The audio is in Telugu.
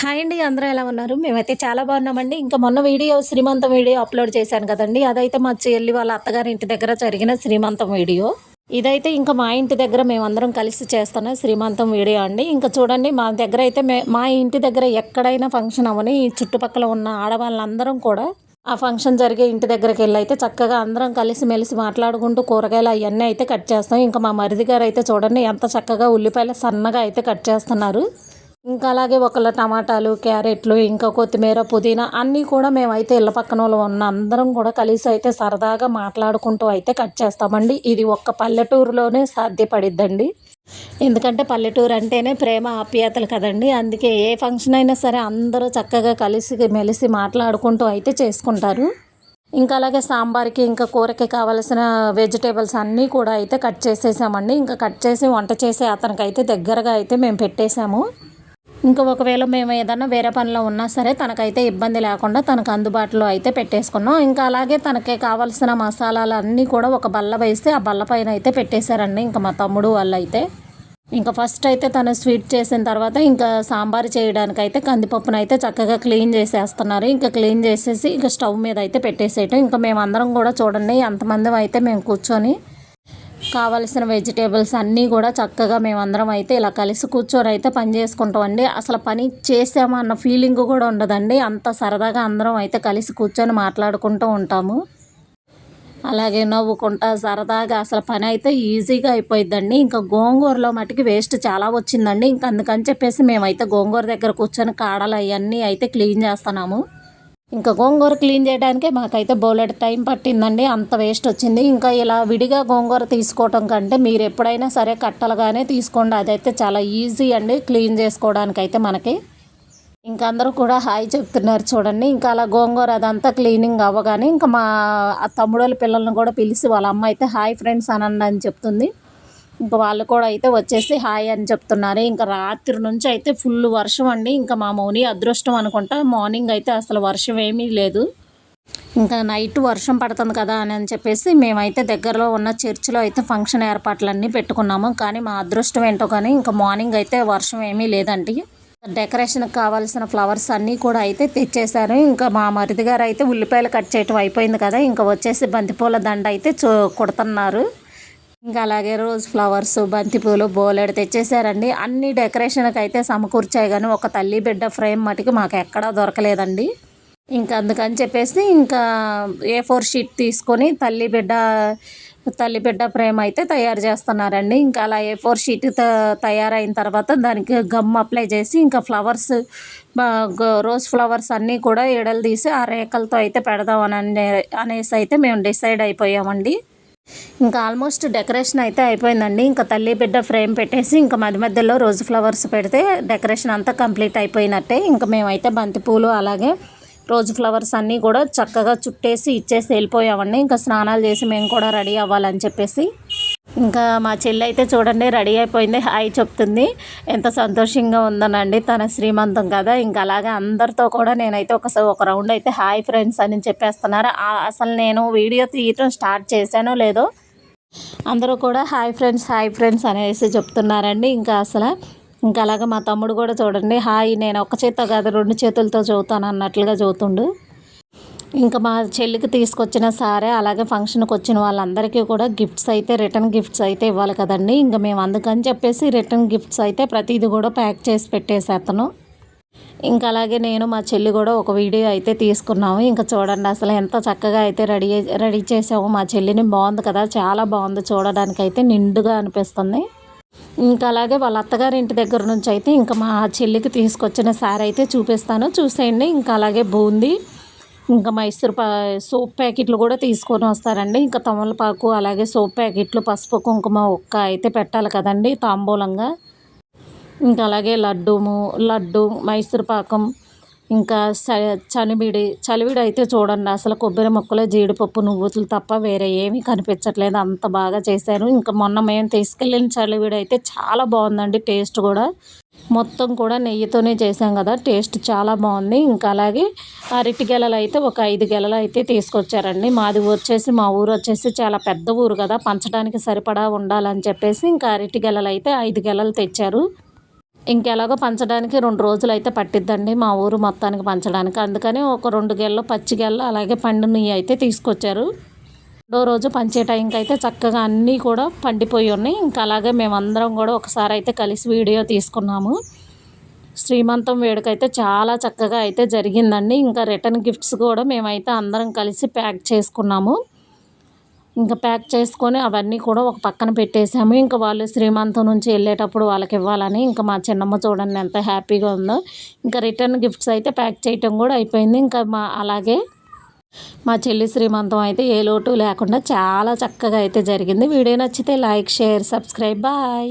హాయ్ అండి అందరూ ఎలా ఉన్నారు? మేమైతే చాలా బాగున్నామండి. ఇంకా మొన్న వీడియో శ్రీమంతం వీడియో అప్లోడ్ చేశాను కదండి. అదైతే మా చెల్లి వాళ్ళ అత్తగారి ఇంటి దగ్గర జరిగిన శ్రీమంతం వీడియో. ఇదైతే ఇంకా మా ఇంటి దగ్గర మేమందరం కలిసి చేస్తున్న శ్రీమంతం వీడియో అండి. ఇంకా చూడండి మా దగ్గర అయితే మే మా ఇంటి దగ్గర ఎక్కడైనా ఫంక్షన్ అవని ఈ చుట్టుపక్కల ఉన్న ఆడవాళ్ళందరం కూడా ఆ ఫంక్షన్ జరిగే ఇంటి దగ్గరికి వెళ్ళి అయితే చక్కగా అందరం కలిసి మెలిసి మాట్లాడుకుంటూ కూరగాయలు అవన్నీ అయితే కట్ చేస్తాం. ఇంకా మా మరిది గారు అయితే చూడండి ఎంత చక్కగా ఉల్లిపాయలు సన్నగా అయితే కట్ చేస్తున్నారు. ఇంకా అలాగే ఒకళ్ళ టమాటాలు క్యారెట్లు ఇంకా కొత్తిమీర పుదీనా అన్నీ కూడా మేమైతే ఇళ్ళ పక్కన వాళ్ళు ఉన్న అందరం కూడా కలిసి అయితే సరదాగా మాట్లాడుకుంటూ అయితే కట్ చేస్తామండి. ఇది ఒక్క పల్లెటూరులోనే సాధ్యపడిద్దండి. ఎందుకంటే పల్లెటూరు అంటేనే ప్రేమ ఆప్యాయతలు కదండి. అందుకే ఏ ఫంక్షన్ అయినా సరే అందరూ చక్కగా కలిసి మెలిసి మాట్లాడుకుంటూ అయితే చేసుకుంటారు. ఇంకా అలాగే సాంబార్కి ఇంకా కూరకి కావలసిన వెజిటేబుల్స్ అన్నీ కూడా అయితే కట్ చేసేసామండి. ఇంకా కట్ చేసి వంట చేసే అతనికైతే దగ్గరగా అయితే మేము పెట్టేశాము. ఇంకా ఒకవేళ మేము ఏదన్నా వేరే పనిలో ఉన్నా సరే తనకైతే ఇబ్బంది లేకుండా తనకు అందుబాటులో అయితే పెట్టేసుకున్నాం. ఇంకా అలాగే తనకి కావాల్సిన మసాలాలు అన్నీ కూడా ఒక బల్ల వేస్తే ఆ బల్ల పైన అయితే పెట్టేశారండి ఇంకా మా తమ్ముడు వాళ్ళు అయితే ఇంకా ఫస్ట్ అయితే తను స్వీట్ చేసిన తర్వాత ఇంకా సాంబార్ చేయడానికి అయితే కందిపప్పును అయితే చక్కగా క్లీన్ చేసేస్తున్నారు. ఇంకా క్లీన్ చేసేసి ఇంకా స్టవ్ మీద అయితే పెట్టేసేయటం. ఇంకా మేమందరం కూడా చూడండి ఎంతమంది అయితే మేము కూర్చొని కావలసిన వెజిటేబుల్స్ అన్నీ కూడా చక్కగా మేమందరం అయితే ఇలా కలిసి కూర్చొని అయితే పని చేసుకుంటామండి. అసలు పని చేసామన్న ఫీలింగ్ కూడా ఉండదండి. అంత సరదాగా అందరం అయితే కలిసి కూర్చొని మాట్లాడుకుంటూ ఉంటాము. అలాగే నవ్వుకుంటా సరదాగా అసలు పని అయితే ఈజీగా అయిపోయిందండి ఇంకా గోంగూరలో మటుకి వేస్ట్ చాలా వచ్చిందండి. ఇంకా అందుకని చెప్పేసి మేమైతే గోంగూర దగ్గర కూర్చొని కాడలు అవన్నీ అయితే క్లీన్ చేస్తున్నాము. ఇంకా గోంగూర క్లీన్ చేయడానికే మాకైతే బోలెడ్ టైం పట్టిందండి అంత వేస్ట్ వచ్చింది. ఇంకా ఇలా విడిగా గోంగూర తీసుకోవటం కంటే మీరు ఎప్పుడైనా సరే కట్టలుగానే తీసుకోండి. అదైతే చాలా ఈజీ అండి క్లీన్ చేసుకోవడానికి అయితే మనకి. ఇంకా అందరూ కూడా హాయ్ చెప్తున్నారు చూడండి. ఇంకా అలా గోంగూర అదంతా క్లీనింగ్ అవ్వగానే ఇంకా మా తమ్ముడోళ్ళ పిల్లల్ని కూడా పిలిచి వాళ్ళ అమ్మ అయితే హాయ్ ఫ్రెండ్స్ అనండి అని చెప్తుంది. ఇంకా వాళ్ళు కూడా అయితే వచ్చేసి హాయ్ అని చెప్తున్నారు. ఇంకా రాత్రి నుంచి అయితే ఫుల్ వర్షం అండి. ఇంకా మా మౌని అదృష్టం అనుకుంటా. మార్నింగ్ అయితే అసలు వర్షం ఏమీ లేదు. ఇంకా నైట్ వర్షం పడుతుంది కదా అని అని చెప్పేసి మేమైతే దగ్గరలో ఉన్న చర్చిలో అయితే ఫంక్షన్ ఏర్పాట్లన్నీ పెట్టుకున్నాము. కానీ మా అదృష్టం ఏంటో కానీ ఇంకా మార్నింగ్ అయితే వర్షం ఏమీ లేదండి. డెకరేషన్కి కావాల్సిన ఫ్లవర్స్ అన్నీ కూడా అయితే తెచ్చేశారు. ఇంకా మా మరిది గారు అయితే ఉల్లిపాయలు కట్ చేయటం అయిపోయింది కదా. ఇంకా వచ్చేసి బంతిపూల దండ అయితే చూ కుడుతున్నారు. ఇంకా అలాగే రోజ్ ఫ్లవర్స్ బంతిపూలు బోలెడు తెచ్చేసారండి. అన్ని డెకరేషన్కి అయితే సమకూర్చాయి కానీ ఒక తల్లి బిడ్డ ఫ్రేమ్ మటుకు మాకు ఎక్కడా దొరకలేదండి. ఇంకా అందుకని చెప్పేసి ఇంకా ఏ ఫోర్ షీట్ తీసుకొని తల్లి బిడ్డ తల్లి బిడ్డ ఫ్రేమ్ అయితే తయారు చేస్తున్నారండి. ఇంకా అలా ఏ ఫోర్ షీట్ తయారైన తర్వాత దానికి గమ్ అప్లై చేసి ఇంకా ఫ్లవర్స్ రోజ్ ఫ్లవర్స్ అన్నీ కూడా ఎడలు తీసి ఆ రేఖలతో అయితే పెడదామని అనేసి అయితే మేము డిసైడ్ అయిపోయామండి. ఇంకా ఆల్మోస్ట్ డెకరేషన్ అయితే అయిపోయిందండి. ఇంకా తల్లి బిడ్డ ఫ్రేమ్ పెట్టేసి ఇంకా మధ్య మధ్యలో రోజు ఫ్లవర్స్ పెడితే డెకరేషన్ అంతా కంప్లీట్ అయిపోయినట్టే. ఇంకా మేమైతే బంతిపూలు అలాగే రోజు ఫ్లవర్స్ అన్నీ కూడా చక్కగా చుట్టేసి ఇచ్చేసి వెళ్ళిపోయామండి. ఇంకా స్నానాలు చేసి మేము కూడా రెడీ అవ్వాలని చెప్పేసి ఇంకా మా చెల్లి అయితే చూడండి రెడీ అయిపోయింది. హాయ్ చెప్తుంది. ఎంత సంతోషంగా ఉందనండి. తన శ్రీమంతం కదా. ఇంకా అలాగే అందరితో కూడా నేనైతే ఒకసారి ఒక రౌండ్ అయితే హాయ్ ఫ్రెండ్స్ అని చెప్పేస్తున్నారు. అసలు నేను వీడియో తీయటం స్టార్ట్ చేశానో లేదో అందరూ కూడా హాయ్ ఫ్రెండ్స్ హాయ్ ఫ్రెండ్స్ అనేసి చెప్తున్నారండి. ఇంకా అసలు ఇంకా అలాగే మా తమ్ముడు కూడా చూడండి. హాయ్ నేను ఒక చేత్తో కాదు రెండు చేతులతో చదువుతాను అన్నట్లుగా చదువుతుండు. ఇంకా మా చెల్లికి తీసుకొచ్చిన సారే అలాగే ఫంక్షన్కి వచ్చిన వాళ్ళందరికీ కూడా గిఫ్ట్స్ అయితే రిటర్న్ గిఫ్ట్స్ అయితే ఇవ్వాలి కదండి. ఇంకా మేము అందుకని చెప్పేసి రిటర్న్ గిఫ్ట్స్ అయితే ప్రతిదీ కూడా ప్యాక్ చేసి పెట్టేసేతను ఇంకా అలాగే నేను మా చెల్లి కూడా ఒక వీడియో అయితే తీసుకున్నాము. ఇంకా చూడండి అసలు ఎంత చక్కగా అయితే రెడీ రెడీ చేసాము. మా చెల్లిని బాగుంది కదా చాలా బాగుంది చూడడానికి అయితే నిండుగా అనిపిస్తుంది. ఇంకా అలాగే వాళ్ళ అత్తగారి ఇంటి దగ్గర నుంచి అయితే ఇంకా మా చెల్లికి తీసుకొచ్చిన సారీ అయితే చూపిస్తాను. చూసేయండి. ఇంకా అలాగే బూందీ. ఇంకా మైసూర్ పా సోప్ ప్యాకెట్లు కూడా తీసుకొని వస్తారండి. ఇంకా తమలపాకు అలాగే సోప్ ప్యాకెట్లు పసుపు కుంకుమ ఒక్క అయితే పెట్టాలి కదండి తాంబూలంగా. ఇంకా అలాగే లడ్డూము లడ్డు మైసూర్ పాకం ఇంకా చ చలివిడి అయితే చూడండి. అసలు కొబ్బరి మొక్కలు జీడిపప్పు నువ్వులు తప్ప వేరే ఏమీ కనిపించట్లేదు. అంత బాగా చేశారు. ఇంకా మొన్న మేము తీసుకెళ్ళిన చలివిడి అయితే చాలా బాగుందండి టేస్ట్ కూడా. మొత్తం కూడా నెయ్యితోనే చేసాం కదా. టేస్ట్ చాలా బాగుంది. ఇంకా అలాగే అరటి గెలలు అయితే ఒక ఐదు గెలలు అయితే తీసుకొచ్చారండి. మాది వచ్చేసి మా ఊరు వచ్చేసి చాలా పెద్ద ఊరు కదా. పంచడానికి సరిపడా ఉండాలని చెప్పేసి ఇంకా అరటి గెలలు అయితే ఐదు గెలలు తెచ్చారు. ఇంకెలాగో పంచడానికి రెండు రోజులు అయితే పట్టిద్దండి మా ఊరు మొత్తానికి పంచడానికి. అందుకని ఒక రెండు గెలలు పచ్చి గెలలు అలాగే పండునవి అయితే తీసుకొచ్చారు. రెండో రోజు పంచే టైంకి అయితే చక్కగా అన్నీ కూడా పండిపోయి ఉన్నాయి. ఇంకా అలాగే మేమందరం కూడా ఒకసారి అయితే కలిసి వీడియో తీసుకున్నాము. శ్రీమంతం వేడుక అయితే చాలా చక్కగా అయితే జరిగిందండి. ఇంకా రిటర్న్ గిఫ్ట్స్ కూడా మేమైతే అందరం కలిసి ప్యాక్ చేసుకున్నాము. ఇంకా ప్యాక్ చేసుకొని అవన్నీ కూడా ఒక పక్కన పెట్టేసాము ఇంకా వాళ్ళు శ్రీమంతం నుంచి వెళ్ళేటప్పుడు వాళ్ళకి ఇవ్వాలని ఇంకా మా చిన్నమ్మ చూడండి ఎంత హ్యాపీగా ఉందో. ఇంకా రిటర్న్ గిఫ్ట్స్ అయితే ప్యాక్ చేయటం కూడా అయిపోయింది. ఇంకా మా అలాగే మా చెల్లి శ్రీమంతం అయితే ఏ లోటు లేకుండా చాలా చక్కగా అయితే జరిగింది. వీడియో నచ్చితే లైక్ షేర్ సబ్స్క్రైబ్. బాయ్.